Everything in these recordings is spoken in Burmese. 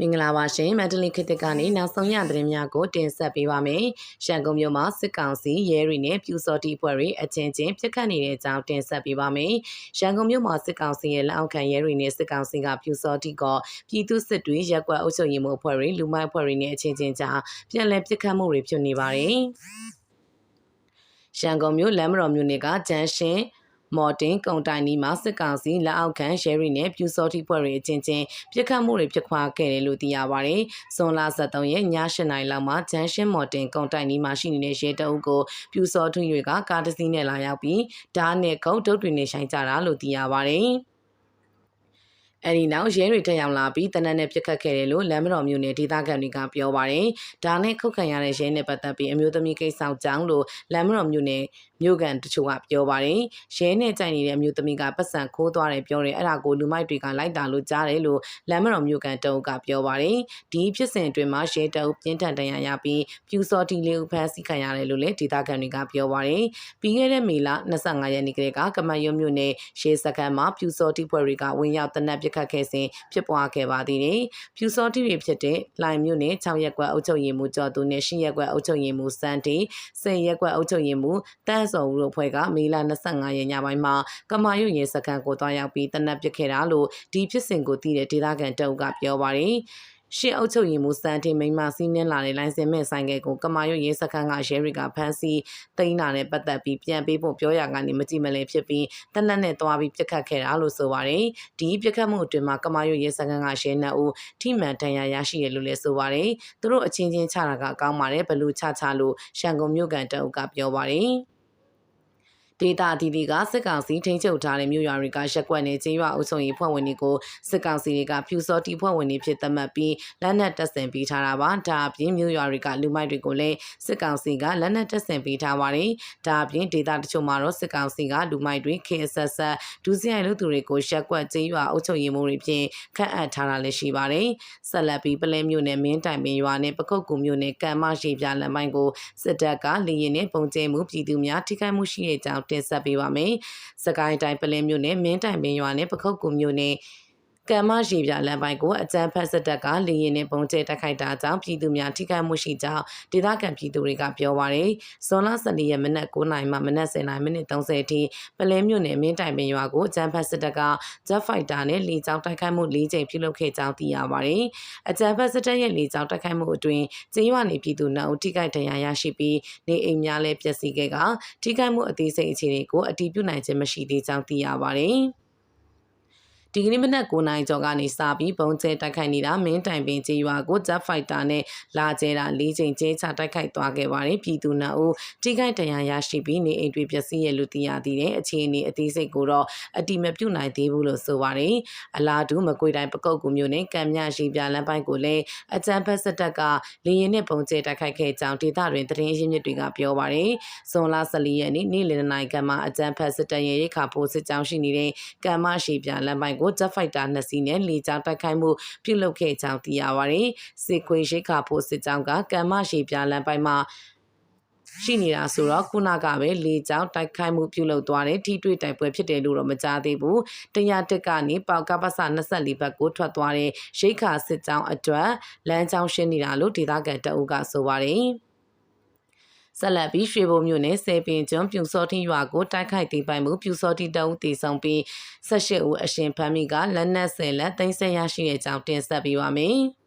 မင်္ဂလာပါရှင်မန္တလေးခေတ်သစ်ကနေနောက်ဆုံးရသတင်းများကိုတင်ဆက်ပေးပါမယ်။ရှန်ကုန်မြို့မှာစစ်ကောင်စီရဲတွေနဲ့ပြူစော်တီဖွဲ့တွေအချင်းချင်းပြစ်ခတ်နေတဲ့အကြောင်းတင်ဆက်ပေးပါမယ်။ရှန်ကုန်မြို့မှာစစ်ကောင်စီရဲ့လက်အောက်ခံရဲတွေနဲ့စစ်ကောင်စီကပြူစော်တီကပြည်သူစစ်တွေရက်ကွက်အုပ်ချုပ်ရေးမှုအဖွဲ့တွေလူမိုက်အဖွဲ့တွေနဲ့အချင်းချင်းကြားပြန်လည်ပြစ်ခတ်မှုတွေဖြစ်နေပါတယ်။ရှန်ကုန်မြို့လမ်းမတော်မြို့နယ်ကဂျန်ရှင် မော်တင်ကုံတိုင်နီမှာစစ်ကောင်စီလက်အောက်ခံရဲရီနဲ့ပြူစောတိဖွဲ့တွေအချင်းချင်းပြစ်ခတ်မှုတွေဖြစ်ခွာခဲ့တယ်လို့သိရပါတယ်။ဇွန်လ23ရက်ည8နာရီလောက်မှာဂျန်ရှင်းမော်တင်ကုံတိုင်နီမှာရှိနေတဲ့ရဲတအုပ်ကိုပြူစောထွန်းတွေကကားတစ်စီးနဲ့လာရောက်ပြီးဓာတ်နဲ့ကုတ်တုတ်တွေနဲ့ဆိုင်ကြတာလို့သိရပါတယ်။အဲဒီနောက်ရဲတွေတက်ရောက်လာပြီးတနက်နဲ့ပြစ်ခတ်ခဲ့တယ်လို့လမ်းမတော်မြို့နယ်ဒေသခံတွေကပြောပါတယ်။ဒါနဲ့ခုတ်ခံရတဲ့ရဲနဲ့ပတ်သက်ပြီးအမျိုးသမီးကိစ္စကြောင့်လို့လမ်းမတော်မြို့နယ်မြို့ကန်တချို့ကပြောပါတယ်။ရဲနဲ့ကြိုင်နေတဲ့အမျိုးသမီးကပတ်စံခိုးသွားတယ်ပြောတယ်အဲ့ဒါကိုလူမိုက်တွေကလိုက်တာလို့ကြားတယ်လို့လမ်းမတော်မြို့ကန်တအုပ်ကပြောပါတယ်။ဒီဖြစ်စဉ်အတွင်းမှာရဲတအုပ်ပြင်းထန်တန်ရာရပြီးပြူစော်တီလေးဦးဖမ်းဆီးခံရတယ်လို့လည်းဒေသခံတွေကပြောပါတယ်။ပြီးခဲ့တဲ့မေလ25ရက်နေ့ကလေးကကမတ်ရုံမြို့နယ်ရဲစခန်းမှာပြူစော်တီဖွဲ့တွေကဝင်ရောက်တနက်ပစ်ခတ်ခဲ့စဉ်ဖြစ်ပွားခဲ့ပါသေးတယ်။ပြူစော်တီတွေဖြစ်တဲ့လိုင်မြို့နယ်6ရက်ကွက်အုပ်ချုပ်ရေးမှူးကျော်သူနဲ့10ရက်ကွက်အုပ်ချုပ်ရေးမှူးစန်းတီ10ရက်ကွက်အုပ်ချုပ်ရေးမှူးတန်းစော်ဦးတို့ဖွဲ့ကမေလ25ရက်ညပိုင်းမှာကမာရွရဲစခန်းကိုတွားရောက်ပြီးတနက်ပစ်ခဲ့တာလို့ဒီဖြစ်စဉ်ကိုသိတဲ့ဒေသခံတအုပ်ကပြောပါတယ်။ရှင်းအုပ်ချုပ်ရေးမှူးစံတင်မိန်မစီးနှင်းလာတဲ့လိုင်စင်မဲ့ဆိုင်ကယ်ကိုကမာရွတ်ရဲစခန်းကရဲတွေကဖမ်းဆီးတိန်းတာနဲ့ပတ်သက်ပြီးပြန်ပေးဖို့ပြောရကနေမကြည့်မလဲဖြစ်ပြီးတနက်နဲ့သွားပြီးပြစ်ခတ်ခဲ့တာလို့ဆိုပါတယ်။ဒီပြစ်ခတ်မှုအတွင်းမှာကမာရွတ်ရဲစခန်းကရဲနှစ်ဦးထိမှန်ဒဏ်ရာရရှိရလို့လည်းဆိုပါတယ်။သူတို့အချင်းချင်းချတာကအကောင်းပါတယ်ဘလူချချလို့ရှန်ကုန်မြို့ကန်တအုပ်ကပြောပါတယ်။ ဒေတာအသီးသီးကစစ်ကောင်စီထိန်းချုပ်ထားတဲ့မြို့ရွာတွေကရက်ကွက်နဲ့ကျေးရွာအုပ်ချုပ်ရေးဖွဲ့ဝင်တွေကိုစစ်ကောင်စီတွေကဖြူစောတီဖွဲ့ဝင်တွေဖြစ်သတ်မှတ်ပြီးလက်နက်တပ်ဆင်ပေးထားတာပါဒါအပြင်မြို့ရွာတွေကလူမိုက်တွေကိုလည်းစစ်ကောင်စီကလက်နက်တပ်ဆင်ပေးထားပါတယ်ဒါအပြင်ဒေတာတချို့မှာတော့စစ်ကောင်စီကလူမိုက်တွေ KSS ဒူးစရိုက်လူသူတွေကိုရက်ကွက်ကျေးရွာအုပ်ချုပ်ရေးမှုတွေဖြင့်ခန့်အပ်ထားတာလည်းရှိပါတယ်ဆက်လက်ပြီးပလဲမြို့နယ်မင်းတိုင်ပင်ရွာနဲ့ပကုတ်ကူမြို့နယ်ကံမရှိပြလမ်းပိုင်းကိုစစ်တပ်ကလေရင်နဲ့ပုံကျဲမှုပြည်သူများထိခိုက်မှုရှိတဲ့ကြောင်းတင်ဆက်ပေးပါမယ်။စကိုင်းတိုင်းပလင်းမြို့နယ်မင်းတိုင်ပင်ရွာနဲ့ပခုတ်ကူမြို့နယ် ကမ္မရေပြလမ်းပိုင်းကိုအကြမ်းဖက်စစ်တပ်ကလေရင်နဲ့ပုံကျဲတိုက်ခိုက်တာကြောင့်ပြည်သူများထိခိုက်မှုရှိကြောင်းဒေသခံပြည်သူတွေကပြောပါရယ်ဇွန်လ14ရက်မနက်9:00နာရီမှမနက်10:00နာရီမိနစ်30အထိပလဲမြို့နယ်မင်းတိုင်ပင်ရွာကိုအကြမ်းဖက်စစ်တပ်က Jet Fighter နဲ့လေကြောင်းတိုက်ခိုက်မှု၄ကြိမ်ပြုလုပ်ခဲ့ကြောင်းသိရပါရယ်အကြမ်းဖက်စစ်တပ်ရဲ့လေကြောင်းတိုက်ခိုက်မှုအတွင်းကျေးရွာနေပြည်သူနောက်ထိခိုက်ဒဏ်ရာရရှိပြီးနေအိမ်များလည်းပျက်စီးခဲ့ကထိခိုက်မှုအသေးစိတ်အခြေအနေကိုအတည်ပြုနိုင်ခြင်းမရှိသေးကြောင်းသိရပါရယ် ဒီကနေ့မနက်9:00နာရီကျော်ကနေစပြီးဘုံကျဲတိုက်ခိုက်နေတာမင်းတိုင်ပင်ကျေးရွာကို Jet Fighter နဲ့လာကျဲတာ၄ချိန်ကျဲချတိုက်ခိုက်သွားခဲ့ပါတယ်ပြည်သူနာဦးထိခိုက်ဒဏ်ရာရရှိပြီးနေအိမ်တွေပျက်စီးရလို့သိရသေးတယ်အခြေအနေအသေးစိတ်ကိုတော့အတိမပြုတ်နိုင်သေးဘူးလို့ဆိုပါတယ်အလားတူမကွေတိုင်းပကုတ်ကူမျိုးနဲ့ကံမြရှိပြလမ်းပိုင်းကိုလည်းအကြံဖက်စစ်တပ်ကလေရင်နဲ့ပုံကျဲတိုက်ခိုက်ခဲ့ကြောင်းဒေသတွင်သတင်းရင်းမြစ်တွေကပြောပါတယ်ဇွန်လ14ရက်နေ့နေ့လယ်နိုင်ကံမှာအကြံဖက်စစ်တပ်ရဲ့ရိခါဖို့စစ်ကြောင်းရှိနေတဲ့ကံမရှိပြလမ်းပိုင်းကို Jet Fighter နှစ်စီးနဲ့လေကြောင်းတိုက်ခိုက်မှုပြုလုပ်ခဲ့ကြောင်းသိရပါတယ်။စစ်ခွေရိခါဖို့စစ်ကြောင်းကကံမရှိပြလမ်းပိုင်းမှာရှိနေတာဆိုတော့ခုနကပဲလေကြောင်းတိုက်ခိုက်မှုပြုလုပ်သွားတဲ့ထိတွေ့တိုက်ပွဲဖြစ်တယ်လို့တော့မကြားသေးဘူးတရားတက်ကနေပေါကပ္ပစ24ဘက်ကိုထွက်သွားတဲ့ရိခါစစ်ကြောင်းအတွက်လမ်းကြောင်းရှင်းနေတာလို့ဒေသခံတအုပ်ကဆိုပါတယ် ဆက်လက်ပြီးရွှေဘုံမြို့နယ်စေပင်ကျွန်းပြူစောတိရွာကိုတိုက်ခိုက်သိမ်းပိုက်မှုပြူစောတိတအုပ်တည်ဆောင်ပြီး18ဦးအရှင်ဖမ်းမိကလက်နက်ဆယ်လက်သိမ်းဆည်းရရှိတဲ့အကြောင်းတင်ဆက်ပေးပါမယ်။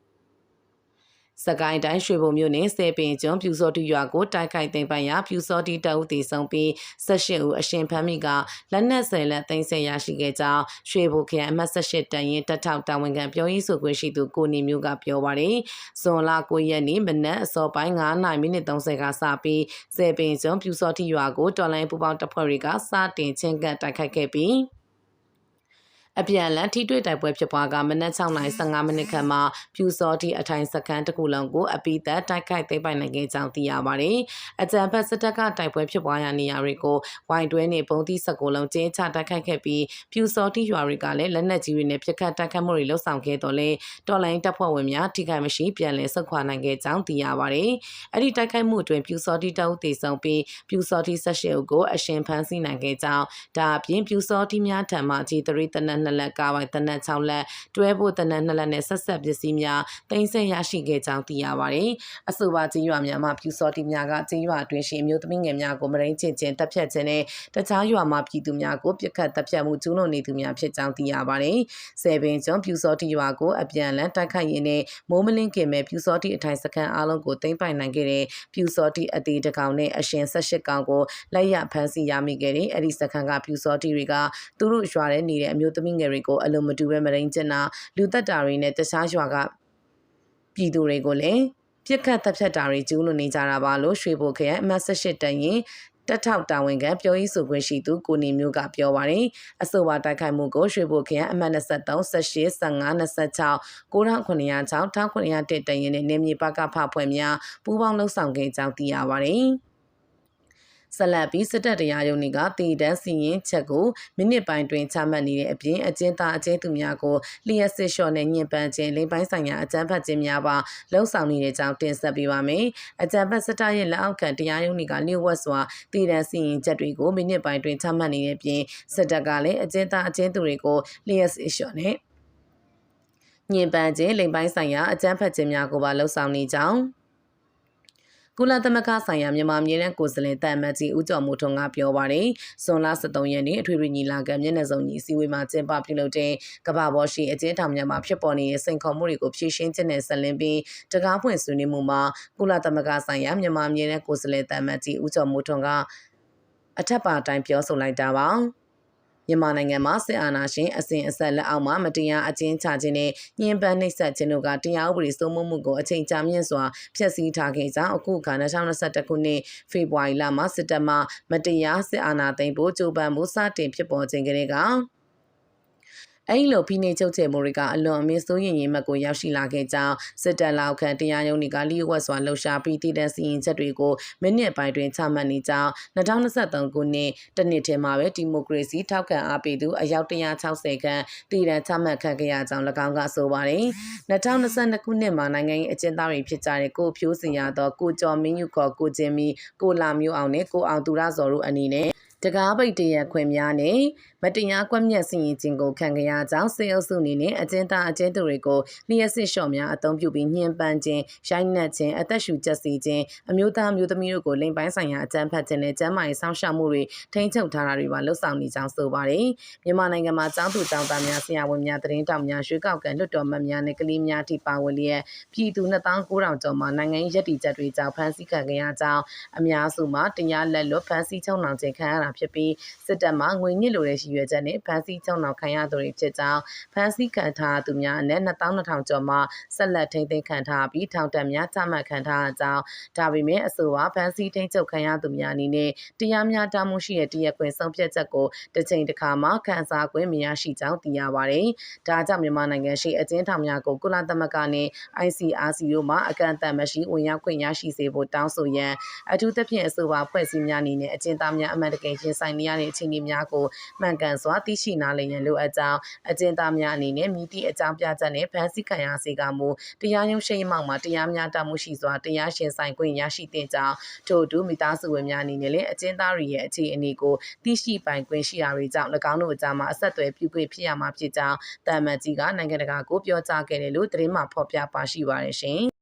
စကိုင်းတိုင်းရွှေဘုံမြို့နယ်စေပင်ကျွန်းပြူစောတိရွာကိုတိုက်ခိုက်သိမ်းပိုင်ရာပြူစောတိတအုပ်တည်ဆုံပြီး18ဦးအရှင်ဖမ်းမိကလက်နက်ဆယ်လက်သိမ်းဆည်းရရှိခဲ့ကြောင်းရွှေဘုံခရိုင်အမှတ်18တန်ရင်တက်ထောက်တာဝန်ခံပြောရေးဆိုခွင့်ရှိသူကိုနေမျိုးကပြောပါတယ်။ဇွန်လ9ရက်နေ့မနက်အစောပိုင်း9နာရီမိနစ်30ကစပြီးစေပင်ကျွန်းပြူစောတိရွာကိုတော်လိုင်းပူပေါင်းတပ်ဖွဲ့တွေကစတင်ချင်းကပ်တိုက်ခိုက်ခဲ့ပြီး အပြန်အလှန်ထိတွေ့တိုက်ပွဲဖြစ်ပွားကမနက်6:15မိနစ်ခန့်မှာဖြူစောတိအထိုင်စခန်းတစ်ခုလုံးကိုအပိသက်တိုက်ခိုက်သိမ်းပိုက်နိုင်ခဲ့ကြောင်းသိရပါတယ်။အကြံဖက်စစ်တပ်ကတိုက်ပွဲဖြစ်ပွားရာနေရာတွေကိုဝိုင်တွဲနဲ့ပုံသီးစကုလုံးကျင်းချတိုက်ခိုက်ခဲ့ပြီးဖြူစောတိရွာတွေကလည်းလက်နက်ကြီးတွေနဲ့ပစ်ခတ်တိုက်ခိုက်မှုတွေလှုပ်ဆောင်ခဲ့တော့လေတော်လိုင်းတပ်ဖွဲ့ဝင်များထိခိုက်မရှိပြန်လည်ဆုတ်ခွာနိုင်ခဲ့ကြောင်းသိရပါတယ်။အဲ့ဒီတိုက်ခိုက်မှုအတွင်းဖြူစောတိတအုပ်တည်ဆုံပြီးဖြူစောတိ၁၈ဦးကိုအရှင်ဖမ်းဆီးနိုင်ခဲ့ကြောင်းဒါအပြင်ဖြူစောတိများထံမှကြီးတရီတနက်2လက်ကားပိုင်တနက်6လက်တွဲဖို့တနက်2လက်နဲ့ဆက်ဆက်ပစ္စည်းများတင်ဆက်ရရှိခဲ့ကြောင်းသိရပါတယ်။အဆိုပါကြေးရွာများမှာဖြူစောတိများကကြေးရွာအတွင်းရှိအမျိုးသမီးငယ်များကိုမရင်းချင်ချင်းတပ်ဖြတ်ခြင်းနဲ့တခြားရွာမှာပြည်သူများကိုပြစ်ခတ်တပ်ဖြတ်မှုကျူးလွန်နေသူများဖြစ်ကြောင်းသိရပါတယ်။ဆယ်ပင်ကျွန်းဖြူစောတိရွာကိုအပြန်အလှန်တိုက်ခိုက်ရင်းနဲ့မိုးမလင်းခင်မဲ့ဖြူစောတိအထိုင်စခန်းအားလုံးကိုသိမ်းပိုင်နိုင်ခဲ့တဲ့ဖြူစောတိအသေးတကောင်နဲ့အရှင်၁၈ကောင်ကိုလက်ရဖမ်းဆီးရမိခဲ့တဲ့အဲ့ဒီစခန်းကဖြူစောတိတွေကသူတို့ရွာထဲနေတဲ့အမျိုးသမီးငယ်တွေကိုအလုံးမတူပဲမရင်းချင်တာလူသက်တာတွေနဲ့တခြားရွာကပြည်သူတွေကိုလည်းပြစ်ခတ်တပ်ဖြတ်တာတွေကျူးလွန်နေကြတာပါလို့ရွှေဘိုခရိုင်အမှတ်18တန်ရင်တက်ထောက်တာဝန်ခံပြောရေးဆိုခွင့်ရှိသူကိုနေမျိုးကပြောပါတယ်အဆိုပါတိုက်ခိုက်မှုကိုရွှေဘိုခရိုင်အမှတ်23 18 15 26 9906 1901တရင်နဲ့နေမြေပကဖဖွဲ့များပူးပေါင်းလှုပ်ဆောင်ခဲ့ကြောင်းသိရပါတယ် ဆက်လက်ပြီးစစ်တပ်တရားရုံးတွေကတည်တန်းစီရင်ချက်ကိုမိနစ်ပိုင်းတွင်ချမှတ်နေတဲ့အပြင်အကျဉ်းသားအကျဉ်းသူများကိုလျှက်စစ်လျှော့နဲ့ညှဉ်းပန်းခြင်းလိမ်ပိုင်းဆိုင်ရာအကြမ်းဖက်ခြင်းများပါလှုံ့ဆော်နေတဲ့ကြောင်းတင်ဆက်ပေးပါမယ်။အကြမ်းဖက်စစ်တပ်ရဲ့လက်အောက်ခံတရားရုံးတွေကလျှို့ဝှက်စွာတည်တန်းစီရင်ချက်တွေကိုမိနစ်ပိုင်းတွင်ချမှတ်နေတဲ့အပြင်စစ်တပ်ကလည်းအကျဉ်းသားအကျဉ်းသူတွေကိုလျှက်စစ်လျှော့နဲ့ညင်ပန်းခြင်းလိမ်ပိုင်းဆိုင်ရာအကြမ်းဖက်ခြင်းများကိုပါလှုံ့ဆော်နေကြောင်း ကုလသမဂ္ဂဆိုင်ရာမြန်မာပြည်နယ်ကိုယ်စားလှယ်တန်မတ်ကြီးဦးကျော်မိုးထွန်းကပြောပါတယ်။ဇွန်လ23ရက်နေ့အထွေထွေညီလာခံမျက်နှာစုံညီအစည်းအဝေးမှာကျင်းပပြုလုပ်တဲ့ကမ္ဘာပေါ်ရှိအကျဉ်းထောင်များမှာဖြစ်ပေါ်နေတဲ့စိန်ခေါ်မှုတွေကိုဖြေရှင်းခြင်းနဲ့ဆက်လင်းပြီးတကားဖွင့်ဆွေးနွေးမှုမှာကုလသမဂ္ဂဆိုင်ရာမြန်မာပြည်နယ်ကိုယ်စားလှယ်တန်မတ်ကြီးဦးကျော်မိုးထွန်းကအထက်ပါတိုင်းပြောဆိုလိုက်တာပါ။ မြန်မာနိုင်ငံမှာစစ်အာဏာရှင်အစဉ်အဆက်လက်အောက်မှာမတရားအကျဉ်းချခြင်းနဲ့ညှဉ်းပန်းနှိပ်စက်ခြင်းတို့ကတရားဥပဒေစိုးမိုးမှုကိုအချိန်ကြာမြင့်စွာဖျက်ဆီးထားခဲ့ကြောင်းအခုခါ2021ခုနှစ်ဖေဖော်ဝါရီလမှာစစ်တပ်မှမတရားစစ်အာဏာသိမ်းဖို့ကြိုးပမ်းမှုစတင်ဖြစ်ပေါ်ခြင်းကလေးက အဲ့လိုဖိနှိပ်ချုပ်ချယ်မှုတွေကအလွန်အမင်းစိုးရင်ရင်မက်ကိုရောက်ရှိလာခဲ့ကြောင်းစစ်တပ်လောက်ခံတရားရုံးတွေကလျှို့ဝှက်စွာလှုပ်ရှားပြီးတည်တံ့စီရင်ချက်တွေကိုမိနစ်ပိုင်းတွင်ချမှတ်နေကြောင်း2023ခုနှစ်တနှစ်ထဲမှာပဲဒီမိုကရေစီထောက်ခံအားပေးသူအယောက်160ခန့်တည်တံ့ချမှတ်ခံခဲ့ရကြောင်း၎င်းကဆိုပါတယ်2022ခုနှစ်မှာနိုင်ငံရေးအကျဉ်းသားတွေဖြစ်ကြတဲ့ကိုဖြိုးစင်ရသောကိုကျော်မင်းယူခေါ်ကိုကျင်းမီကိုလာမျိုးအောင်နဲ့ကိုအောင်သူရဇော်တို့အနေနဲ့တကားပိတ်တရခွင့်များနဲ့မတရားကွက်မြက်စီရင်ခြင်းကိုခံကြရကြောင်းစေအုပ်စုအနေနဲ့အကျဉ်းသားအကျဉ်းသူတွေကိုလျှက်စစ်လျှော့များအသုံးပြုပြီးညှဉ်းပန်းခြင်းရိုက်နှက်ခြင်းအသက်ရှူကျက်စီခြင်းအမျိုးသားမျိုးသမီးတို့ကိုလိမ်ပိုင်းဆိုင်ရာအကြမ်းဖက်ခြင်းနဲ့ကျန်းမာရေးစောင့်ရှောက်မှုတွေထိန်းချုပ်ထားတာတွေပါလှုပ်ဆောင်နေကြောင်းဆိုပါတယ်မြန်မာနိုင်ငံမှာကျောင်းသူကျောင်းသားများဆရာဝန်များသတင်းတောက်များရွေးကောက်ကန်လွတ်တော်မတ်များနဲ့ကလေးများထိပါဝင်လျက်ပြည်သူ2900ကျော်မှနိုင်ငံရေးရည်တည်ချက်တွေကြောင့်ဖမ်းဆီးခံခဲ့ရကြောင်းအများစုမှာတရားလက်လွတ်ဖမ်းဆီးချုပ်နှောင်ခြင်းခံရတာဖြစ်ပြီးစစ်တပ်မှငွေညစ်လိုတဲ့ရည်ရွယ်ချက်နဲ့ဖမ်းဆီးချုပ်နှောင်ခံရသူတွေဖြစ်ကြောင်းဖမ်းဆီးခံထားသူများအနက်2200ကျော်မှဆက်လက်ထိန်းသိမ်းခံထားပြီးထောင်တက်များချမှတ်ခံထားကြောင်းဒါပေမဲ့အဆိုပါဖမ်းဆီးထိန်းချုပ်ခံရသူများအနေနဲ့တရားမျှတမှုရှိတဲ့တရားခွင်ဆုံးဖြတ်ချက်ကိုတစ်ချိန်တစ်ခါမှခံစား권မရရှိကြောင်းသိရပါတယ်။ဒါကြောင့်မြန်မာနိုင်ငံရှိအကျဉ်းထောင်များကိုကုလသမဂ္ဂနဲ့ ICRC တို့မှအကန့်အသတ်မရှိဝင်ရောက်ခွင့်ရရှိစေဖို့တောင်းဆိုရန်အထူးသဖြင့်အဆိုပါဖွဲ့စည်းများအနေနဲ့အကျဉ်းသားများအမှန်တကယ်ရင်ဆိုင်နေရတဲ့အခြေအနေများကိုမှန်ကန်စွာသိရှိနားလည်ရန်လိုအပ်ကြောင်းအကျဉ်းသားများအနေနဲ့မိသည့်အကြောင်းပြချက်နဲ့ဖမ်းဆီးခံရစေကမူတရားရုံးရှိမှောက်မှာတရားမျှတမှုရှိစွာတရားရှင်ဆိုင်ခွင့်ရရှိတဲ့ကြောင်းထို့အတူမိသားစုဝင်များအနေနဲ့လည်းအကျဉ်းသားတွေရဲ့အခြေအနေကိုသိရှိပိုင်ခွင့်ရှိရာတွေကြောင့်၎င်းတို့အကြားမှာအဆက်အသွယ်ပြုခွင့်ဖြစ်ရမှာဖြစ်ကြောင်းတာမန်ကြီးကနိုင်ငံတကာကိုပြောကြားခဲ့တယ်လို့သတင်းမှဖော်ပြပါရှိပါရရှင်